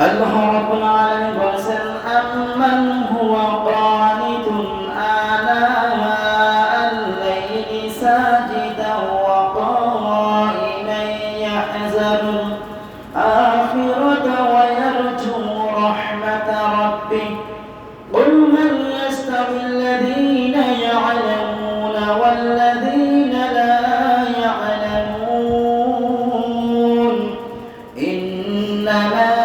الله رب العالمين وأسأل أمن هو قانت آناء الليل ساجدا وقائما يحزن. الآخرة ويرجو رحمة ربه. قل من يستوي الذين يعلمون والذين لا يعلمون؟ إنما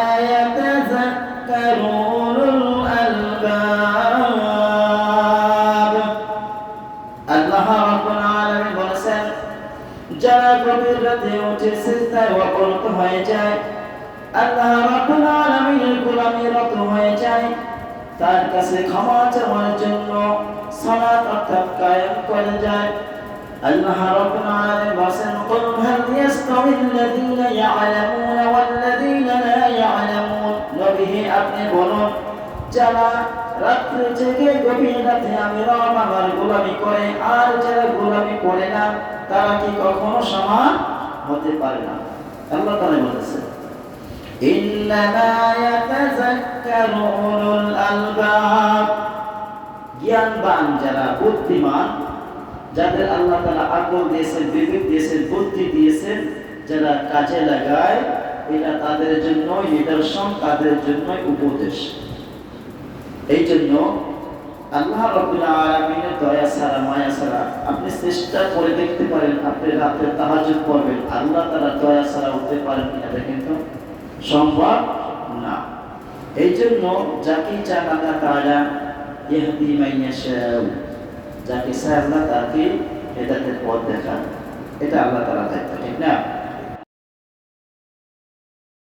আল্লাহ রাব্বুল আলামিন বলেছেন, যারা গভীর রাতে উঠে সিজদায় অবনত হয়ে যায়, আল্লাহ রাব্বুল আলামিনের গোলামি রত হয়ে যায়। তার কাছে ক্ষমা চাওয়ার জন্য সালাত অর্থাৎ কায়েম করে যায়। আল্লাহ রাব্বুল আলামিন বলেছেন, কুল হাল ইয়াস্তাওই আল্লাযীনা ইয়ালামুনা? যারা রাত্রে জেগে গভীর রাতে আমি আমার গোলামি করে, আর যারা গোলামি করে না, তারা কি কখনো সমান হতে পারে না? আল্লাহ উলুল আলবাব। জ্ঞানবান যারা, বুদ্ধিমান, যাদের আল্লাহ তাআলা আকল দিয়েছেন, বিবেক দিয়েছেন, বুদ্ধি দিয়েছেন, যারা কাজে লাগায় এটা তাদের জন্য নিদর্শন তাদের জন্য উপদেশ। এই জন্য আল্লাহ রব্বুল আলামিনের দয়া ছাড়া, মায়া ছাড়া আপনি চেষ্টা করে দেখতে পারেন আপনি রাতে তাহাজ্জুদ করবেন আল্লাহ তারা দয়া ছাড়া উঠতে পারেন এটা কিন্তু সম্ভব না। এই জন্য যাকে চান আল্লাহ তাআলা ইহদি যাকে চায় আল্লাহ তাকে হেদায়েতের পথ দেখান। এটা আল্লাহ তাআলা দায়িত্ব, ঠিক না?